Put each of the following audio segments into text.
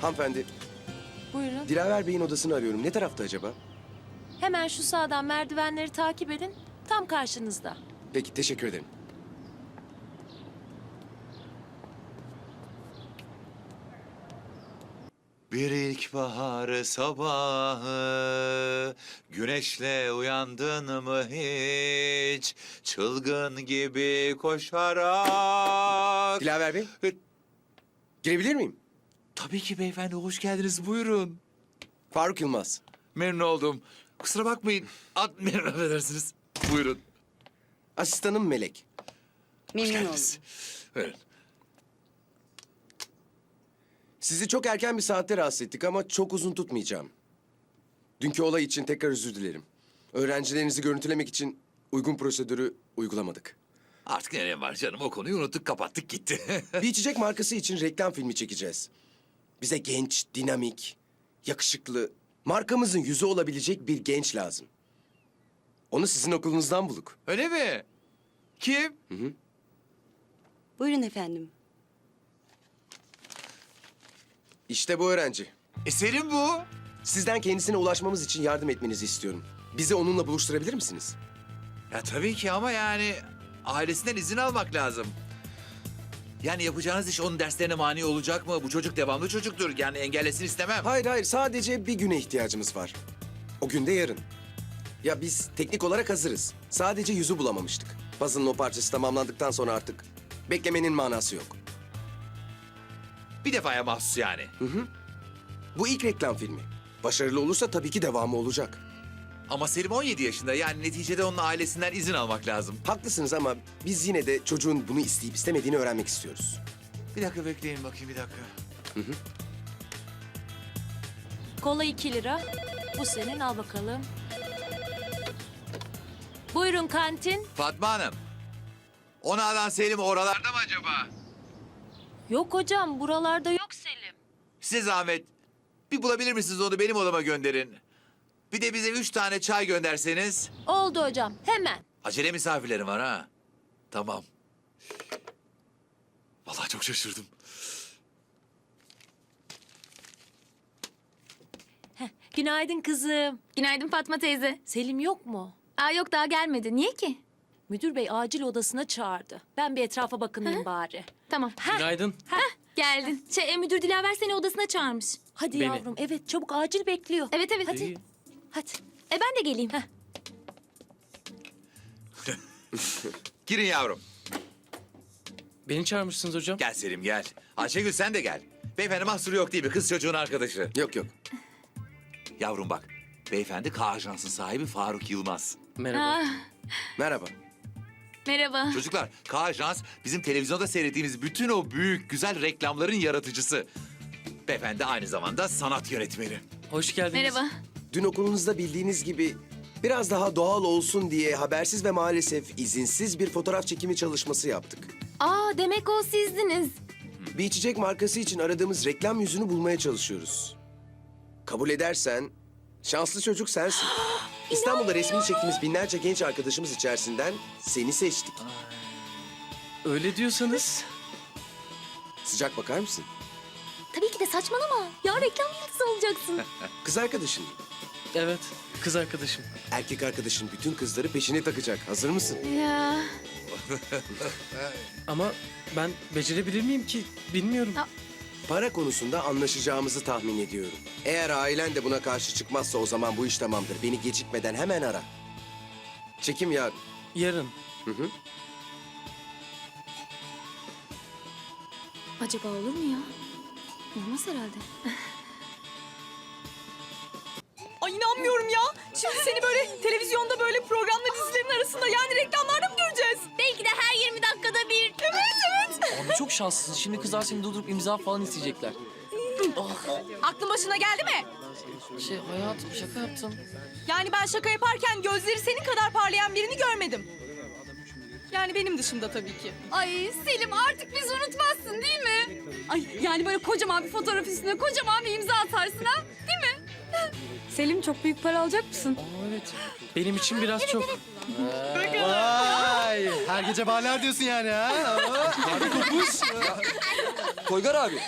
Hanımefendi, Buyurun. Dilaver Bey'in odasını arıyorum. Ne tarafta acaba? Hemen şu sağdan merdivenleri takip edin. Tam karşınızda. Peki, teşekkür ederim. Bir ilkbahar sabahı Güneşle uyandın mı hiç Çılgın gibi koşarak Dilaver Bey, girebilir miyim? Tabii ki beyefendi hoş geldiniz buyurun Faruk Yılmaz. Memnun oldum Kusura bakmayın Ad memnun affedersiniz Buyurun Asistanım Melek. Memnun oldum. geldiniz. Buyurun Sizi çok erken bir saatte rahatsız ettik ama çok uzun tutmayacağım. Dünkü olay için tekrar özür dilerim. Öğrencilerinizi görüntülemek için uygun prosedürü uygulamadık. Artık nereye var canım o konuyu unuttuk kapattık gitti Bir içecek markası için reklam filmi çekeceğiz. Bize genç, dinamik, yakışıklı, markamızın yüzü olabilecek bir genç lazım. Onu sizin okulunuzdan bulduk. Öyle mi? Kim? Buyurun efendim. İşte bu öğrenci. E Selim bu Sizden kendisine ulaşmamız için yardım etmenizi istiyorum. Bizi onunla buluşturabilir misiniz? Ya tabii ki ama yani ailesinden izin almak lazım. Yani yapacağınız iş onun derslerine mani olacak mı? Bu çocuk devamlı çocuktur. Yani engellesin istemem. Hayır hayır sadece bir güne ihtiyacımız var. O gün de yarın. Ya biz teknik olarak hazırız. Sadece yüzü bulamamıştık. Puzzle'ın o parçası tamamlandıktan sonra artık beklemenin manası yok. Bir defaya mahsus yani. Bu ilk reklam filmi. Başarılı olursa tabii ki devamı olacak. Ama Selim 17 yaşında. Yani neticede onun ailesinden izin almak lazım. Haklısınız ama biz yine de çocuğun bunu isteyip istemediğini öğrenmek istiyoruz. Bir dakika bekleyin bakayım bir dakika. Kola 2 lira. Bu senin al bakalım. Buyurun kantin. Fatma Hanım. Onadan Selim oralarda mı acaba? Yok hocam buralarda yok Selim. Size zahmet. Bir bulabilir misiniz onu benim odama gönderin. Bir de bize üç tane çay gönderseniz. Oldu hocam hemen. Acele misafirlerim var ha. Tamam. Vallahi çok şaşırdım. Günaydın kızım. Günaydın Fatma teyze. Selim yok mu? Aa yok daha gelmedi. Niye ki? Müdür bey acil odasına çağırdı. Ben bir etrafa bakınayım bari. Tamam. Günaydın. Geldin. Şey e, müdür Dilaver seni odasına çağırmış. Hadi Beni. yavrum evet çabuk acil bekliyor. Evet evet hadi. İyi. Hadi. E ben de geleyim. Girin yavrum. Beni çağırmışsınız hocam. Gel Selim gel. Ayşegül sen de gel. Beyefendi mahsuru yok değil mi? Kız çocuğun arkadaşı. Yok yok. Yavrum bak. Beyefendi K Ajans'ın sahibi Faruk Yılmaz. Merhaba. Aa, Merhaba. merhaba. Çocuklar K Ajans bizim televizyonda seyrettiğimiz bütün o büyük güzel reklamların yaratıcısı. Beyefendi aynı zamanda sanat yönetmeni. Hoş geldiniz. Merhaba. Dün okulunuzda bildiğiniz gibi biraz daha doğal olsun diye habersiz ve maalesef izinsiz bir fotoğraf çekimi çalışması yaptık. Aa demek o sizdiniz. Bir içecek markası için aradığımız reklam yüzünü bulmaya çalışıyoruz. Kabul edersen şanslı çocuk sensin. İstanbul'da resmini çektiğimiz binlerce genç arkadaşımız içerisinden seni seçtik. Öyle diyorsanız Sıcak bakar mısın? Tabii ki de saçmalama. Ya reklam yıldızı olacaksın. Kız arkadaşın. evet kız arkadaşım. Erkek arkadaşın bütün kızları peşine takacak. Hazır mısın? ya. Ama ben becerebilir miyim ki bilmiyorum. Aa. Para konusunda anlaşacağımızı tahmin ediyorum. Eğer ailen de buna karşı çıkmazsa o zaman bu iş tamamdır. Beni gecikmeden hemen ara. Çekim yarın. Yarın. Hı hı. Acaba olur mu ya? Olmaz herhalde. Ay inanmıyorum ya. Şimdi seni böyle televizyonda böyle programla dizilerin arasında yani reklamlarda mı göreceğiz? Belki de her 20 dakikada bir. Evet evet. Abi çok şanslısın. Şimdi kızlar seni durdurup imza falan isteyecekler. Aklın başına geldi mi? Şey hayatım şaka yaptım. Yani ben şaka yaparken gözleri senin kadar parlayan birini görmedim. Yani benim dışımda tabii ki. Ay Selim artık bizi unutmazsın değil mi? Ay yani böyle kocaman bir fotoğraf üstüne kocaman bir imza atarsın ha? Değil mi? Selim çok büyük para alacak mısın? Aa, evet. Benim için biraz çok. Vay! Her gece bahaneler diyorsun yani ha? Abi kopuş. Koygar abi.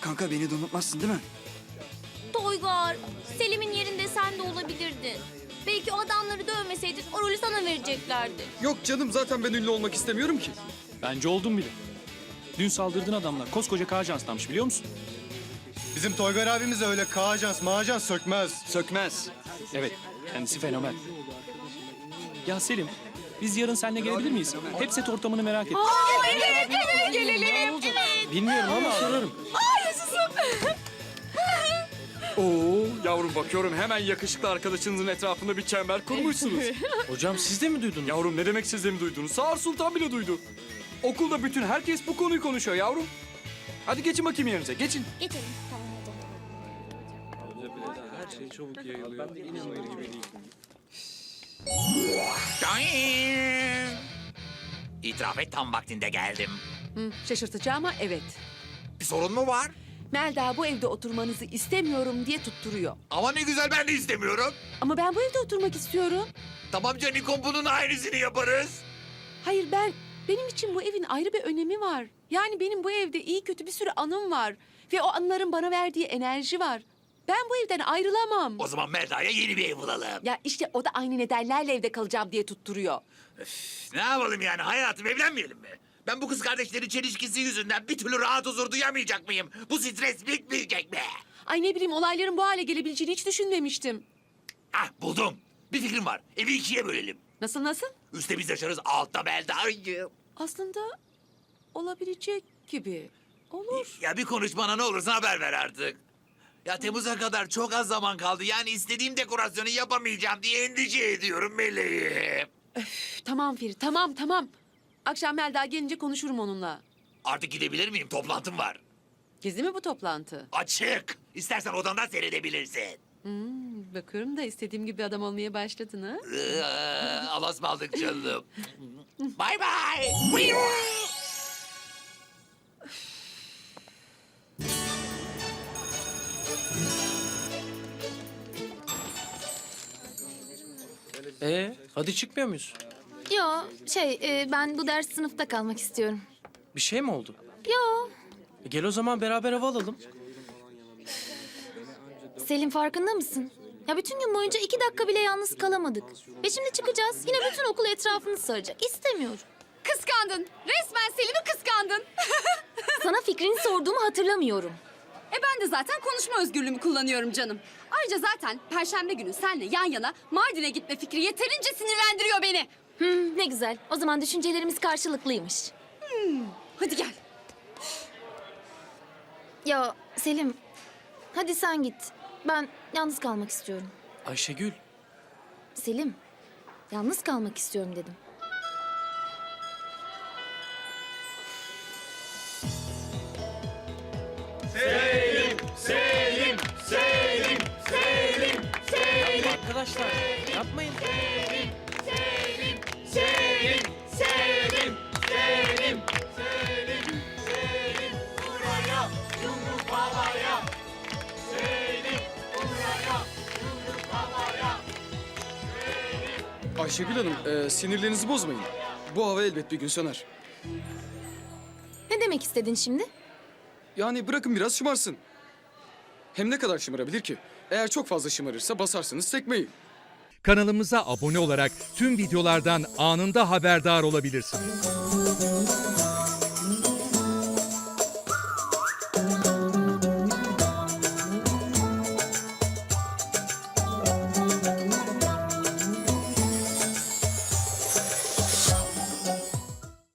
Kanka beni de unutmazsın değil mi? Toygar, Selim'in yerinde sen de olabilirdin. Belki o adamları dövmeseydin o rolü sana vereceklerdi. Yok canım zaten ben ünlü olmak istemiyorum ki. Bence oldum bile. Dün saldırdığın adamlar koskoca K ajanslanmış biliyor musun? Bizim Toygar abimiz de öyle kağajans mağajans sökmez. Sökmez. Evet, kendisi fenomen. Ya Selim, biz yarın seninle gelebilir miyiz? Hep set ortamını merak ettim. Evet evet gelelim. Bilmiyorum ama sorarım. Oo yavrum bakıyorum hemen yakışıklı arkadaşınızın etrafında bir çember kurmuşsunuz. Hocam siz de mi duydunuz? yavrum ne demek siz de mi duydunuz? Sağır Sultan bile duydu. Okulda bütün herkes bu konuyu konuşuyor yavrum. Hadi geçin bakayım yerinize geçin. Geçelim. Tamam hocam. Her şey çabuk yayılıyor. İtiraf et tam vaktinde geldim. Şaşırtıcı ama evet. Bir sorun mu var? Melda bu evde oturmanızı istemiyorum diye tutturuyor. Ama ne güzel ben de istemiyorum. Ama ben bu evde oturmak istiyorum. Tamam Canikom bunun aynısını yaparız. Hayır ben, benim için bu evin ayrı bir önemi var. Yani benim bu evde iyi kötü bir sürü anım var. Ve o anıların bana verdiği enerji var. Ben bu evden ayrılamam. O zaman Melda'ya yeni bir ev bulalım. Ya işte o da aynı nedenlerle evde kalacağım diye tutturuyor. Ne yapalım yani hayatım evlenmeyelim mi? Ben bu kız kardeşlerin çelişkisi yüzünden bir türlü rahat huzur duyamayacak mıyım? Bu stres bitmeyecek mi? Ay ne bileyim olayların bu hale gelebileceğini hiç düşünmemiştim. Ah buldum. Bir fikrim var. Evi ikiye bölelim. Nasıl nasıl? Üstte biz yaşarız, altta Melda'yı. Aslında olabilecek gibi. Olur. Ya bir konuş bana ne olursa haber ver artık. Ya Temmuz'a kadar çok az zaman kaldı. Yani istediğim dekorasyonu yapamayacağım diye endişe ediyorum meleğim. Tamam Ferit tamam tamam. Akşam Melda gelince konuşurum onunla. Artık gidebilir miyim? Toplantım var. Gizli mi bu toplantı? Açık. İstersen odandan seyredebilirsin. Hmm, bakıyorum da istediğim gibi adam olmaya başladın ha. Ee, Allah'a ısmarladık canım. Bay bay. Ee, hadi çıkmıyor muyuz? Yo şey e, ben bu ders sınıfta kalmak istiyorum. Bir şey mi oldu? Yo E, gel o zaman beraber hava alalım. Selim farkında mısın? Ya bütün gün boyunca iki dakika bile yalnız kalamadık. Ve şimdi çıkacağız. Yine bütün okul etrafını saracak. İstemiyorum. Kıskandın. Resmen Selim'i kıskandın. Sana fikrini sorduğumu hatırlamıyorum. E ben de zaten konuşma özgürlüğümü kullanıyorum canım. Ayrıca zaten perşembe günü senle yan yana Mardin'e gitme fikri yeterince sinirlendiriyor beni. Hmm, ne güzel. O zaman düşüncelerimiz karşılıklıymış. Hadi gel. Ya Selim, hadi sen git. Ben yalnız kalmak istiyorum. Ayşegül, Selim, yalnız kalmak istiyorum dedim. arkadaşlar yapmayın. Ayşegül Hanım e, sinirlerinizi bozmayın. Bu hava elbet bir gün söner. Ne demek istedin şimdi? Yani bırakın biraz şımarsın. Hem ne kadar şımarabilir ki? Eğer çok fazla şımarırsa basarsınız tekmeyi. Kanalımıza abone olarak tüm videolardan anında haberdar olabilirsiniz.